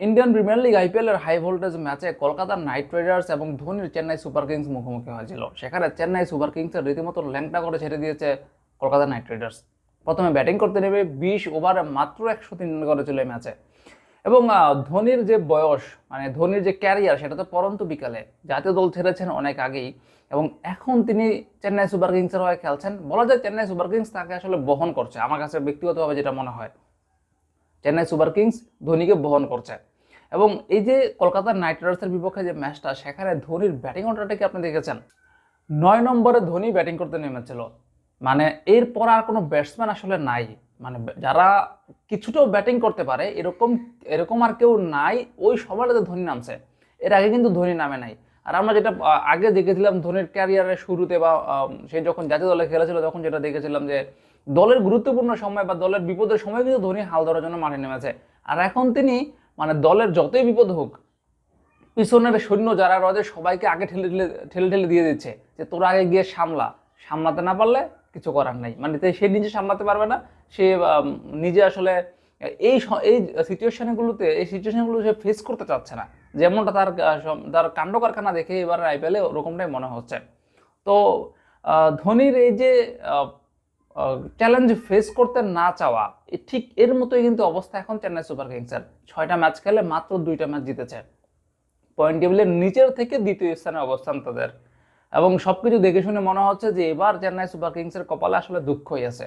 Indian premier League IPL এর high voltage ম্যাচে Kolkata night Riders এবং ধোনির চেন্নাই সুপার কিংস মুখোমুখি হয়েছিল। সেখানে চেন্নাই সুপার কিংসের রীতিমতো ল্যাংটা করে ছেড়ে দিয়েছে কলকাতা নাইট রাইডার্স প্রথমে ব্যাটিং করতে নেমে বিশ ওভারে মাত্র একশো তিন রান করেছিল এই ম্যাচে এবং ধোনির যে বয়স মানে ধোনির যে ক্যারিয়ার সেটা তো পরন্ত বিকালে। জাতীয় দল ছেড়েছেন অনেক আগেই। এবং এখন তিনি চেন্নাই সুপার কিংসের হয়ে খেলছেন। বলা যায় চেন্নাই সুপার কিংস তাকে আসলে বহন করছে, আমার কাছে ব্যক্তিগতভাবে যেটা মনে হয়। চেন্নাই সুপার কিংস ধোনিকে বহন করছে। এবং এই যে কলকাতা নাইট রাইডার্সের বিপক্ষে যে ম্যাচটা, সেখানে ধোনির ব্যাটিং অর্ডারটাকে আপনি দেখেছেন? নয় নম্বরে ধোনি ব্যাটিং করতে নেমেছিল। মানে এরপর আর কোনো ব্যাটসম্যান আসলে নাই। মানে যারা কিছুটাও ব্যাটিং করতে পারে, এরকম এরকম আর কেউ নাই, ওই সময়টাতে ধোনি নামছে। এর আগে কিন্তু ধোনি নামে নাই। আর আমরা যেটা আগে দেখেছিলাম ধোনির ক্যারিয়ারের শুরুতে বা সে যখন জাতীয় দলে খেলেছিল তখন যেটা দেখেছিলাম যে, দলের গুরুত্বপূর্ণ সময় বা দলের বিপদের সময় কিন্তু ধোনি হাল ধরার জন্য মাঠে নেমেছে। আর এখন তিনি মানে দলের যতই বিপদ হোক, পিছনের সৈন্য যারা রয়েছে সবাইকে আগে ঠেলে ঠেলে ঠেলে ঠেলে দিয়ে দিচ্ছে যে, তোরা আগে গিয়ে সামলা। সামলাতে না পারলে কিছু করার নাই। মানে সে নিজে সামলাতে পারবে না, সে নিজে আসলে এই এই সিচুয়েশানগুলোতে এই সিচুয়েশনগুলো সে ফেস করতে চাচ্ছে না। যেমনটা তার তার কাণ্ড কারখানা দেখে এবার আইপিএলে ওরকমটাই মনে হচ্ছে। তো ধোনির এই যে চ্যালেঞ্জ ফেস করতে না চাওয়া ঠিক এর মতোই কিন্তু অবস্থা এখন চেন্নাই সুপার কিংসের ছয়টা ম্যাচ খেলে মাত্র দুইটা ম্যাচ জিতেছে। পয়েন্ট টেবিলের নিচের থেকে দ্বিতীয় স্থানে অবস্থান তাদের। এবং সবকিছু দেখে শুনে মনে হচ্ছে যে এবার চেন্নাই সুপার কিংসের কপালে আসলে দুঃখই আছে।